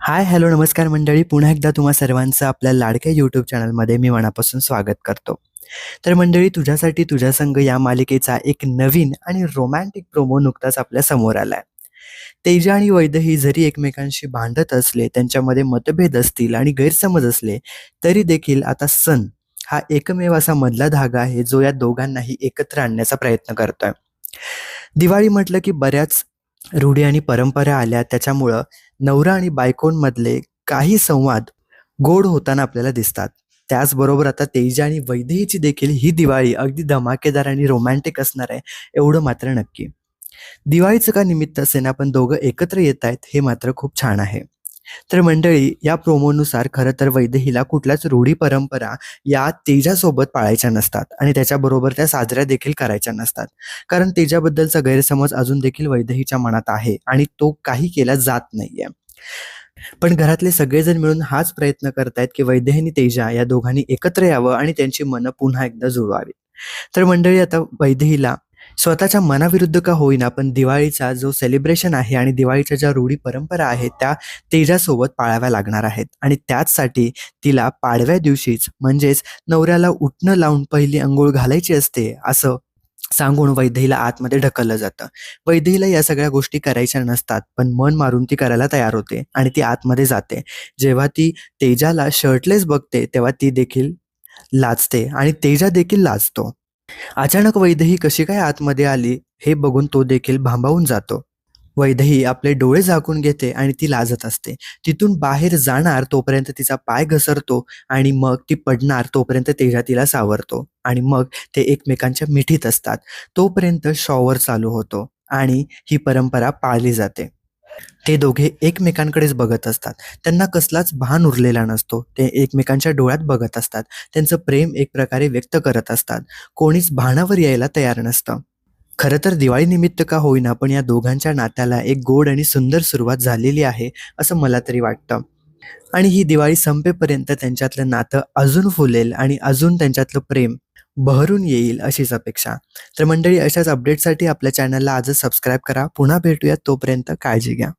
हाय, hello, नमस्कार मंडळी. पुन्हा एकदा तुम्हा सर्वांचं आपल्या लाडक्या यूट्यूब चॅनलमध्ये मी मनापासून स्वागत करतो. तर मंडळी तुझ्यासाठी तुझ्या संघ या मालिकेचा एक नवीन आणि रोमॅन्टिक प्रोमो नुकताच आपल्यासमोर आलाय. तेजा आणि वैदेही जरी एकमेकांशी भांडत असले, त्यांच्यामध्ये मतभेद असतील आणि गैरसमज असले, तरी देखील आता सण हा एकमेव असा मधला धागा आहे, जो या दोघांनाही एकत्र आणण्याचा प्रयत्न करतोय. दिवाळी म्हटलं की बऱ्याच रूढी आणि परंपरा आल्या, त्याच्यामुळं नवरा आणि बायकोंमधले काही संवाद गोड होताना आपल्याला दिसतात. त्याचबरोबर आता तेजा आणि वैदेहीची देखील ही दिवाळी अगदी धमाकेदार आणि रोमॅन्टिक असणार आहे, एवढं मात्र नक्की. दिवाळीचं का निमित्त असेना, पण दोघं एकत्र येत आहेत हे मात्र खूप छान आहे. तर मंडळी या प्रोमोनुसार खरं तर वैदेहीला कुठल्याच रूढी परंपरा या तेजासोबत पाळायच्या नसतात आणि त्याच्याबरोबर त्या साजऱ्या देखील करायच्या नसतात. कारण तेजाबद्दलचा गैरसमज अजून देखील वैदेहीच्या मनात आहे आणि तो काही केला जात नाहीये. पण घरातले सगळेजण मिळून हाच प्रयत्न करतायत, की वैदेही आणि तेजा या दोघांनी एकत्र यावं आणि त्यांची मनं पुन्हा एकदा जुळवावीत. तर मंडळी आता वैदेहीला स्वतःच्या मनाविरुद्ध का होईना, पण दिवाळीचा जो सेलिब्रेशन आहे आणि दिवाळीच्या ज्या रूढी परंपरा आहेत, त्या तेजासोबत पाळाव्या लागणार आहेत आणि त्याचसाठी तिला पाडव्या दिवशीच म्हणजेच नवऱ्याला उठणं लावून पहिली अंघोळ घालायची असते, असं सांगून वैदेहीला आतमध्ये ढकललं जातं. वैदेहीला या सगळ्या गोष्टी करायच्या नसतात, पण मन मारून ती करायला तयार होते आणि ती आतमध्ये जाते. जेव्हा ती तेजाला शर्टलेस बघते, तेव्हा ती देखील लाजते आणि तेजा देखील लाजतो. अचानक वैदही कशी काय आतमध्ये आली, हे बघून तो देखील भांबावून जातो. वैदही आपले डोळे झाकून घेते आणि ती लाजत असते. तिथून बाहेर जाणार तोपर्यंत तिचा पाय घसरतो आणि मग ती पडणार तोपर्यंत तेजा तिला सावरतो आणि मग ते एकमेकांच्या मिठीत असतात. तोपर्यंत शॉवर चालू होतो आणि ही परंपरा पाळली जाते. ते दोघे एकमेकांकडेच बघत असतात. त्यांना कसलाच भान उरलेला नसतो. ते एकमेकांच्या डोळ्यात बघत असतात. त्यांचं प्रेम एक प्रकारे व्यक्त करत असतात. कोणीच भानावर यायला तयार नसतं. खरं तर दिवाळीनिमित्त का होईना, पण या दोघांच्या नात्याला एक गोड आणि सुंदर सुरुवात झालेली आहे, असं मला तरी वाटतं. आणि ही दिवाळी संपेपर्यंत त्यांच्यातलं नातं अजून फुलेल आणि अजून त्यांच्यातलं प्रेम बहरून येईल अशीच अपेक्षा. तर मंडळी अशाच अपडेटसाठी आपल्या चॅनलला आजच सबस्क्राईब करा. पुन्हा भेटूयात तोपर्यंत काळजी घ्या.